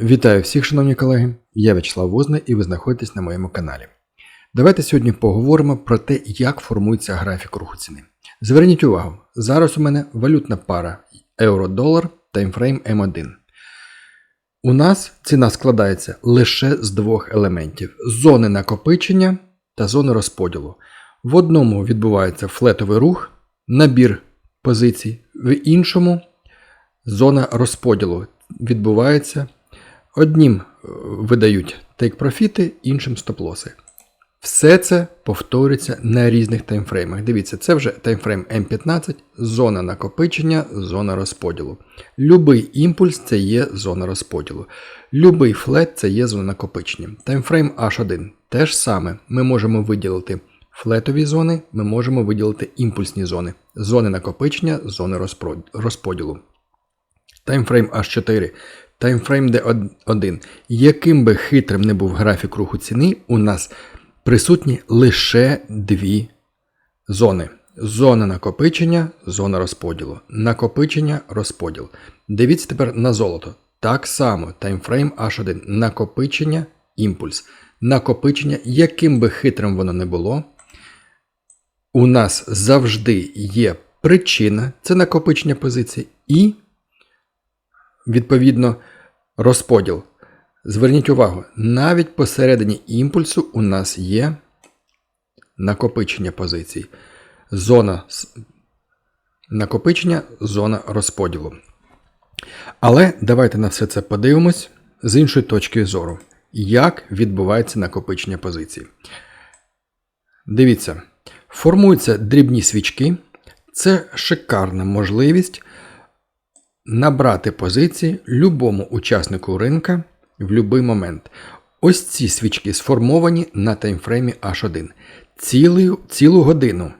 Вітаю всіх, шановні колеги! Я В'ячеслав Возний і ви знаходитесь на моєму каналі. Давайте сьогодні поговоримо про те, як формується графік руху ціни. Зверніть увагу, зараз у мене валютна пара евро-долар таймфрейм М1. У нас ціна складається лише з двох елементів: зони накопичення та зони розподілу. В одному відбувається флетовий рух, набір позицій, в іншому зона розподілу відбувається. Однім е, видають тейк-профіти, іншим стоп-лоси. Все це повторюється на різних таймфреймах. Дивіться, це вже таймфрейм М15, зона накопичення, зона розподілу. Любий імпульс це є зона розподілу. Любий флет це є зона накопичення. Таймфрейм H1 теж саме. Ми можемо виділити флетові зони, ми можемо виділити імпульсні зони, зони накопичення, зони розподілу. Таймфрейм H4 Таймфрейм D1. Яким би хитрим не був графік руху ціни, у нас присутні лише дві зони. Зона накопичення, зона розподілу. Накопичення, розподіл. Дивіться тепер на золото. Так само таймфрейм H1. Накопичення, імпульс. Накопичення, яким би хитрим воно не було, у нас завжди є причина, це накопичення позицій, і відповідно, розподіл. Зверніть увагу, навіть посередині імпульсу у нас є накопичення позицій. Зона накопичення, зона розподілу. Але давайте на все це подивимось з іншої точки зору. Як відбувається накопичення позицій. Дивіться, формуються дрібні свічки. Це шикарна можливість набрати позиції любому учаснику ринка в будь-який момент. Ось ці свічки сформовані на таймфреймі H1. Цілу, цілу годину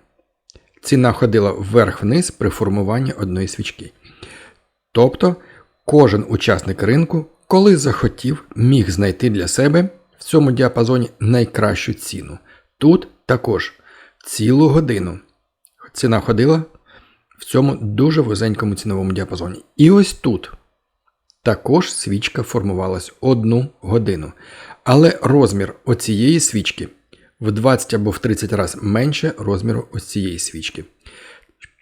ціна ходила вверх-вниз при формуванні одної свічки. Тобто кожен учасник ринку, коли захотів, міг знайти для себе в цьому діапазоні найкращу ціну. Тут також цілу годину ціна ходила в цьому дуже вузенькому ціновому діапазоні. І ось тут також свічка формувалась одну годину. Але розмір оцієї свічки в 20 або в 30 разів менше розміру ось цієї свічки.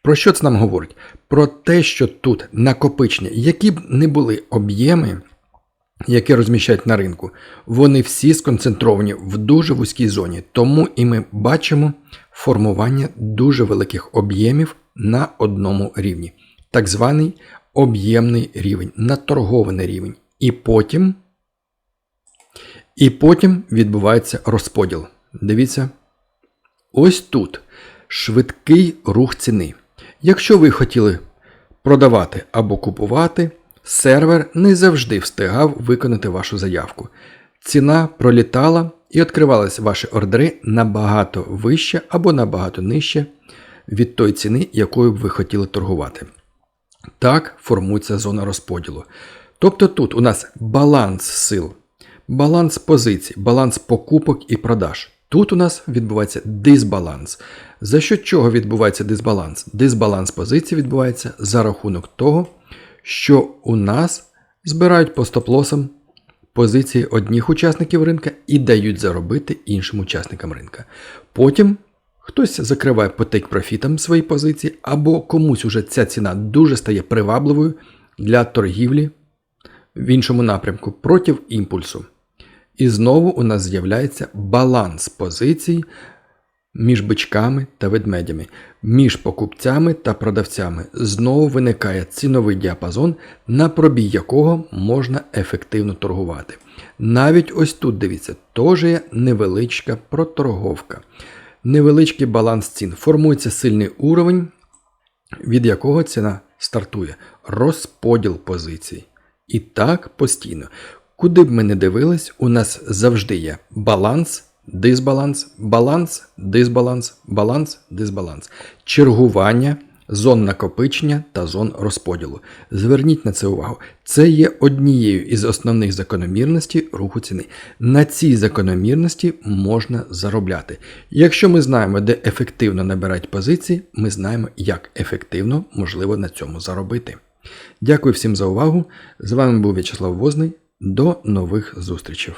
Про що це нам говорить? Про те, що тут накопичення, які б не були об'єми, які розміщають на ринку, вони всі сконцентровані в дуже вузькій зоні. Тому і ми бачимо формування дуже великих об'ємів на одному рівні. Так званий об'ємний рівень, наторгований рівень. І потім і потім відбувається розподіл. Дивіться, ось тут швидкий рух ціни. Якщо ви хотіли продавати або купувати, сервер не завжди встигав виконати вашу заявку. Ціна пролітала і відкривалися ваші ордери набагато вище або набагато нижче від той ціни, якою б ви хотіли торгувати. Так формується зона розподілу. Тобто тут у нас баланс сил, баланс позицій, баланс покупок і продаж. Тут у нас відбувається дисбаланс. За що чого відбувається дисбаланс? Дисбаланс позицій відбувається за рахунок того, що у нас збирають по стоп-лосам позиції одних учасників ринка і дають заробити іншим учасникам ринка. Потім Хтось закриває по тейк-профітам свої позиції, або комусь уже ця ціна дуже стає привабливою для торгівлі в іншому напрямку проти імпульсу. І знову у нас з'являється баланс позицій між бичками та ведмедями, між покупцями та продавцями. Знову виникає ціновий діапазон, на пробій якого можна ефективно торгувати. Навіть ось тут, дивіться, теж є невеличка проторговка невеличкий баланс цін. Формується сильний уровень, від якого ціна стартує. Розподіл позицій. І так постійно. Куди б ми не дивились, у нас завжди є баланс, дисбаланс, баланс, дисбаланс, баланс, дисбаланс. Чергування зон накопичення та зон розподілу. Зверніть на це увагу. Це є однією із основних закономірностей руху ціни. На цій закономірності можна заробляти. Якщо ми знаємо, де ефективно набирати позиції, ми знаємо, як ефективно можливо на цьому заробити. Дякую всім за увагу. З вами був В'ячеслав Возний. До нових зустрічей!